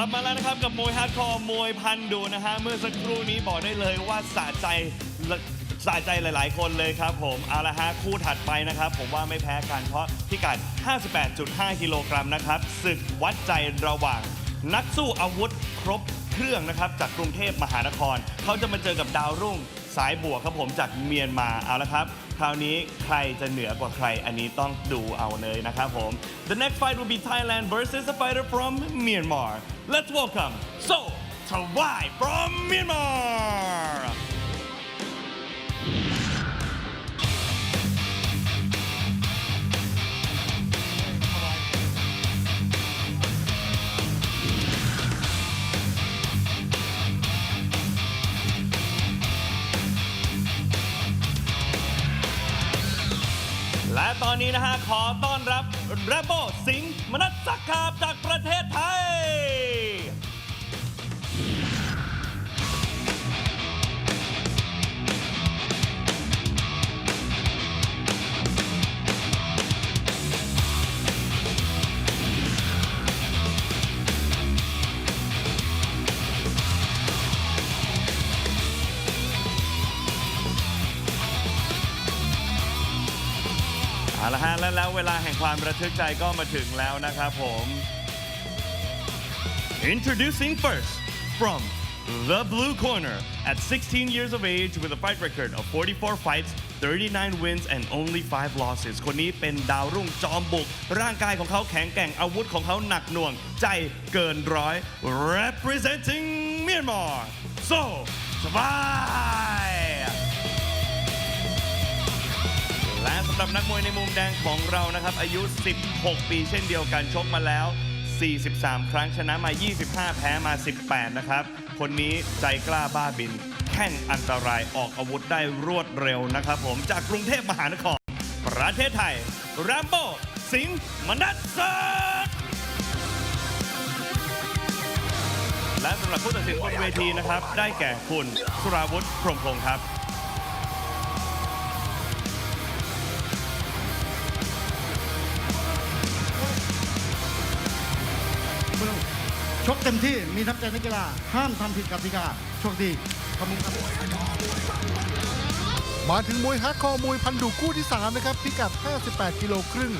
ลับมาแล้วนะครับกับมวยฮาร์ดคอร์มวยพันดูนะฮะเมื่อสักครู่นี้บอกได้เลยว่าสะใจสะใจหลาย ๆ คนเลยครับผมเอาละฮะคู่ถัดไปนะครับ ผมว่าไม่แพ้กันเพราะพิกัด 58.5 กิโลกรัมนะครับศึกวัดใจระหว่าง นักสู้อาวุธครบเครื่องนะครับจากกรุงเทพมหานคร เขาจะมาเจอกับดาวรุ่ง สายบวกครับผมจากเมียนมาเอาละครับ คราวนี้ใครจะเหนือกว่าใครอันนี้ต้องดูเอาเลยนะครับผม The next fight will be Thailand versus a fighter from Myanmar Let's welcome So Tawai from Myanmar นี้นะฮะ ขอต้อนรับแรมโบสิงห์มนัสสักคาบจากประเทศไทย ฮะและแล้วเวลาแห่งความระทึกใจก็มาถึงแล้วนะครับผม Introducing first from the blue corner at 16 years of age with a fight record of 44 fights 39 wins and only 5 losses คนนี้เป็นดาวรุ่งจอมบุก ร่างกายของเขาแข็งแกร่งอาวุธของเขาหนักหน่วง ใจเกินร้อย representing Myanmar so สบาย หรับนักมวยในมุมแดงของเรานะครับ อายุ 16 ปีเช่นเดียวกันชกมาแล้ว 43 ครั้งชนะมา 25 แพ้มา 18 นะครับ คนนี้ใจกล้าบ้าบิน แข่งอันตรายออกอาวุธได้รวดเร็วนะครับผมจากกรุงเทพมหานคร ประเทศไทยแรมโบ้สิงห์มนัสสักและสำหรับผู้ตัดสินบนเวทีนะครับ ได้แก่คุณสุราวุธพรหมพงศ์ครับ ชกเต็มที่มีทัพใจนักกีฬาห้ามทำผิดกติกาโชคดีขอบคุณครับมาถึงมวยฮาร์ดคอร์มวยพันดุคู่ที่ 3 นะครับ พิกัด 58 กิโลครึ่ง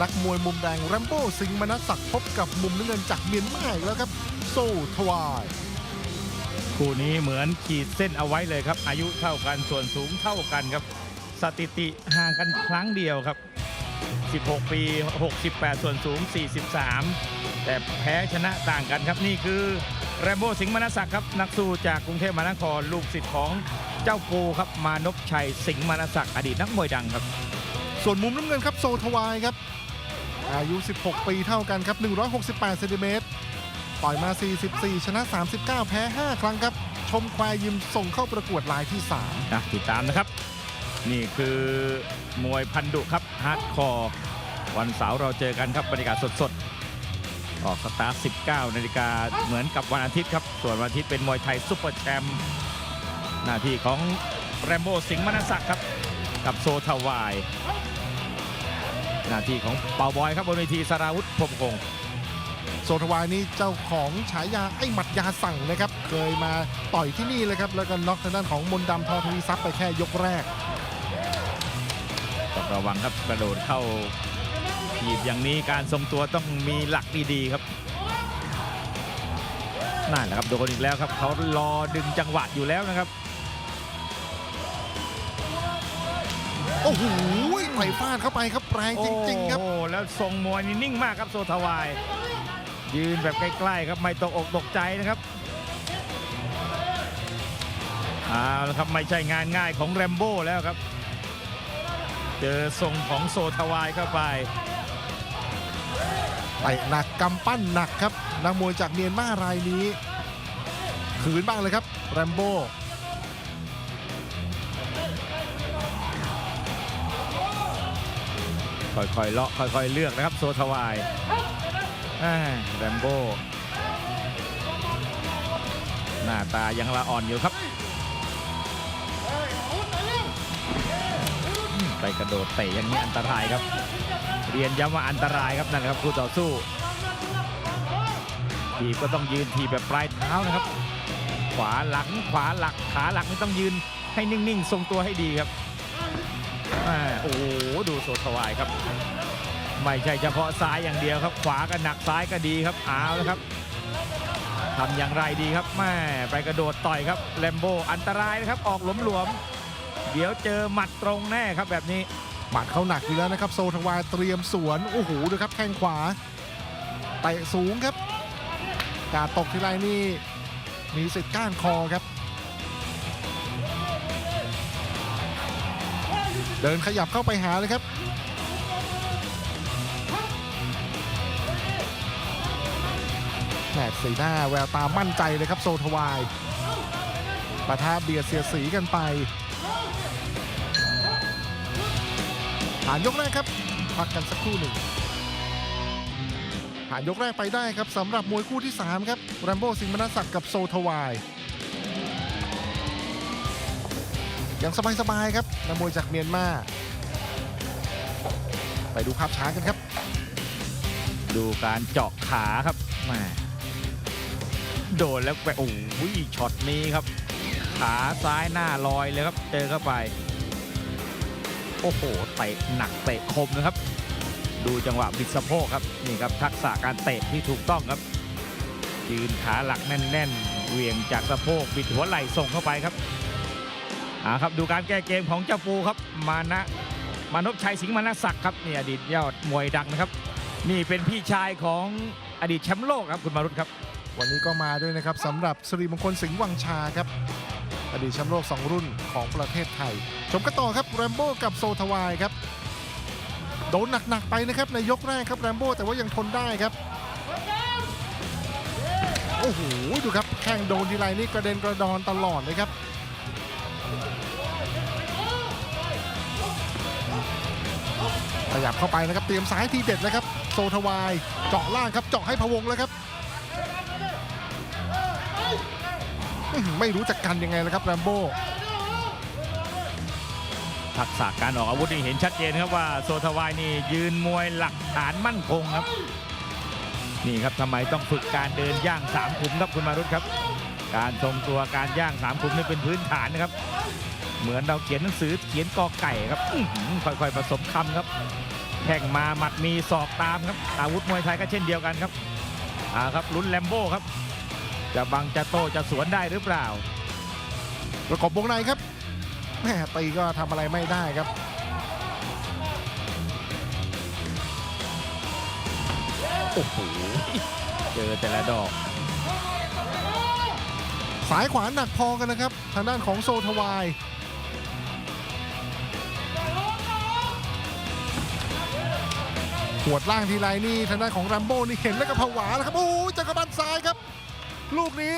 นักมวยมุมแดงแรมโบ้สิงห์มนัสศักดิ์พบกับมุมน้ำเงินจากเมียนมาอีกแล้วครับ โซทวายคู่นี้เหมือนขีดเส้นเอาไว้เลยครับ อายุเท่ากันส่วนสูงเท่ากันครับ สถิติห่างกันครั้งเดียวครับ 16 ปี 68 ส่วนสูง 43 แต่แพ้ชนะต่างกันครับนี่คือแรมโบ้สิงห์มนัสศักดิ์ครับ นักสู้จากกรุงเทพมหานครลูกศิษย์ของเจ้าปูครับ มานพชัยสิงห์มนัสศักดิ์อดีตนักมวยดังครับ ส่วนมุมน้ำเงินครับโซทวายครับ อายุ 16 ปีเท่ากันครับ 168เซนติเมตรต่อยมา 44 ชนะ 39 แพ้ 5 ครั้งครับ ชมควายยิมส่งเข้าประกวดรายที่3นะติดตามนะครับ นี่คือมวยพันดุครับฮาร์ดคอร์วันเสาร์เราเจอกันครับบรรยากาศสดๆ ออกสตาร์ท19นาฬิกาเหมือนกับวันอาทิตย์ครับ ส่วนวันอาทิตย์เป็นมวยไทยซุปเปอร์แชมป์หน้าที่ของแรมโบ้สิงห์มนัสศักดิ์ครับ กับโซทาวาย หน้าที่ของเปาบอยครับบนเวทีสราวุธพรมคงโซทวายนี่เจ้าของฉายาไอ้หมัดยาสั่งนะครับ เคยมาต่อยที่นี่เลยครับ แล้วก็น็อกทางด้านของมนดำทอทวีซับไปแค่ยกแรก ต้องระวังครับกระโดดเข้าทีบอย่างนี้การทรงตัวต้องมีหลักดีๆครับนั่นแหละครับโดนอีกแล้วครับเขารอดึงจังหวะอยู่แล้วนะครับโอ้โหไหลฟาดเข้าไปครับแรงจริง ๆ ครับโอ้โหแล้วทรงมวยนี่นิ่งมากครับโซทวาย ยืนแบบใกล้ ๆ ครับไม่ตกอกตกใจนะครับเอาละครับไม่ใช่งานง่ายของแรมโบ้แล้วครับ เจอทรงของโซทวายเข้าไปเตะหนักกำปั้นหนักครับนักมวยจากเมียนมารายนี้ขืนบ้างเลยครับแรมโบ้ค่อยๆเลาะค่อยๆเลือกนะครับโซทวายอ่าแรมโบ้หน้าตายังละอ่อนอยู่ครับ กระโดดเตะอย่างนี้อันตรายครับ เรียนย้ำว่าอันตรายครับนั่นแหละครับคู่ต่อสู้ทีก็ต้องยืนทีแบบปลายเท้านะครับ ขวาหลังขวาหลักขาหลักนี่ต้องยืนให้นิ่งๆ ทรงตัวให้ดีครับอโอ้โหดูโซทวายครับ ไม่ใช่เฉพาะซ้ายอย่างเดียวครับ ขวาก็หนักซ้ายก็ดีครับเอาแล้วครับทำอย่างไรดีครับแม่ไปกระโดดต่อยครับแลมโบอันตรายนะครับออกหลวมๆ เดี๋ยวเจอหมัดตรงแน่ครับแบบนี้ หมัดเขาหนักอยู่แล้วนะครับ โซทวายเตรียมสวนโอ้โหดูครับแข้งขวาเตะสูงครับการตกทีไรนี่มีสิทธิ์ก้านคอครับ เดินขยับเข้าไปหาเลยครับแหมสีหน้าแววตามั่นใจเลยครับโซทวายปะทะเบียดเสียสีกันไป ผ่านยกแรกครับ พักกันสักครู่หนึ่งผ่านยกแรกไปได้ครับสำหรับมวยคู่ที่ 3 ครับแรมโบ้สิงห์มนัสศักดิ์กับโซทวายยังสบายๆครับนักมวยจากเมียนมา ไปดูภาพช้ากันครับ ดูการเจาะขาครับม่โดนแล้วไปโอ้ยช็อตนี้ครับ ขาซ้ายหน้าลอยเลยครับ เจอเข้าไป โอ้โหเตะหนักเตะคมนะครับ ดูจังหวะบิดสะโพกครับนี่ครับทักษะการเตะที่ถูกต้องครับ ยืนขาหลักแน่นๆเหวี่ยงจากสะโพกบิดหัวไหล่ส่งเข้าไปครับอ่าครับดูการแก้เกมของเจ้าปูครับมานะมานพชัยสิงห์มานะศักดิ์ครับนี่อดีตยอดมวยดังนะครับ นี่เป็นพี่ชายของอดีตแชมป์โลกครับคุณมารุตครับ วันนี้ก็มาด้วยนะครับสำหรับสิริมงคลสิงห์วังชาครับ อดีตแชมป์โลก 2 รุ่นของประเทศไทย ชมกันต่อครับแรมโบ้กับโซทวายครับ โดนหนัก ๆ ไปนะครับในยกแรกครับแรมโบ้แต่ว่ายังทนได้ครับ โอ้โห ดูครับ แข้งโดนทีไรนี่กระเด็นกระดอนตลอดเลยครับขยับเข้าไปนะครับ เตรียมซ้ายทีเด็ดแล้วครับ โซทวาย เจาะล่างครับ เจาะให้พวงแล้วครับ ไม่รู้จักกันยังไงแล้วครับแรมโบ้ทักษะการออกอาวุธนี่เห็นชัดเจนครับว่าโซทวายนี่ยืนมวยหลักฐานมั่นคงครับ นี่ครับทำไมต้องฝึกการเดินย่างสามขุมครับคุณมารุตครับ การทรงตัวการย่างสามขุมนี่เป็นพื้นฐานนะครับ เหมือนเราเขียนหนังสือเขียนกอไก่ครับค่อยๆผสมคำครับแข่งมาหมัดมีศอกตามครับ อาวุธมวยไทยก็เช่นเดียวกันครับอ่าครับลุ้นแลมโบ้ครับ จะบังจะโต้จะสวนได้หรือเปล่า ประกบวงในครับแม่ตีก็ทำอะไรไม่ได้ครับโอ้โหเจอแต่ละดอกสายขวาหนักพอกันนะครับ ทางด้านของโซทวายหวดล่างทีไรนี่ทางด้านของแรมโบ้นี่เห็นแล้วก็ผวาแล้วครับโอ้ยจักรบันซ้ายครับ ลูกนี้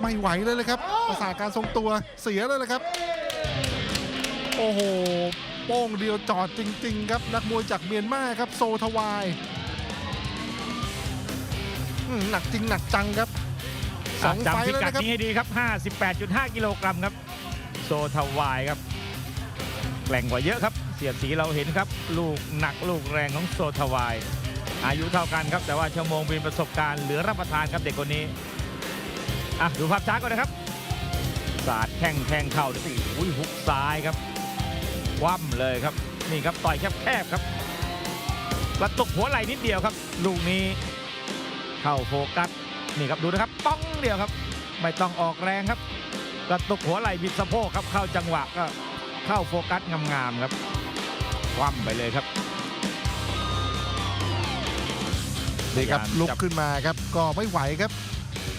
ไม่ไหวเลยเลยครับ ประสาทการทรงตัวเสียเลยเลยครับ โอ้โห โป้งเดียวจอดจริง ๆ ครับ นักมวยจากเมียนมาครับ โซทวายหนักจริงหนักจังครับสองไฟแล้วกัดนะครับนี้ให้ดีครับ 58.5 กิโลกรัมครับ โซทวายครับแกร่งกว่าเยอะครับ เสียดสีเราเห็นครับ ลูกหนักลูกแรงของโซทวาย อายุเท่ากันครับ แต่ว่าชั่วโมงบินประสบการณ์เหลือรับประทานครับเด็กคนนี้อะดูภาพช้าก่อนนะครับสาดแข้งแทงเข่าโอ้ยหุกซ้ายครับ คว่ำเลยครับนี่ครับต่อยแคบๆครับกระตุกหัวไหล่นิดเดียวครับ ลูกนี้เข้าโฟกัสนี่ครับดูนะครับป้องเดียวครับ ไม่ต้องออกแรงครับ กระตุกหัวไหล่บิดสะโพกครับเข้าจังหวะก็เข้าโฟกัสงามๆครับคว่ำไปเลยครับ นี่ครับพยายามลุกจับขึ้นมาครับก็ไม่ไหวครับ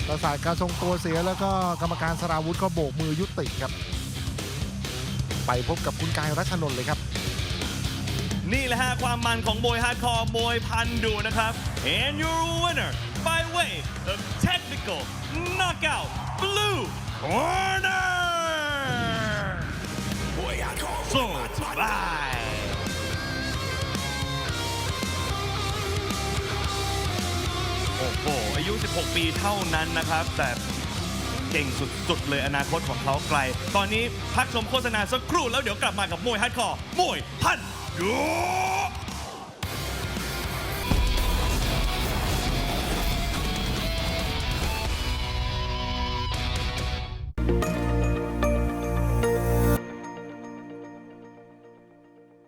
ประสาทการทรงตัวเสียแล้วก็กรรมการสราวุธก็โบกมือยุติครับ ไปพบกับคุณกายรัชนนท์เลยครับ นี่แหละฮะความมันของมวยฮาร์ดคอร์มวยพันดูนะครับ and your winner by way of technical knockout blue corner ยุ 16 ปีเท่านั้นนะครับ แต่เก่งสุดๆ เลยอนาคตของเขาไกล ตอนนี้พักชมโฆษณาสักครู่แล้วเดี๋ยวกลับมากับมวยฮัดคอร์มวยพันยู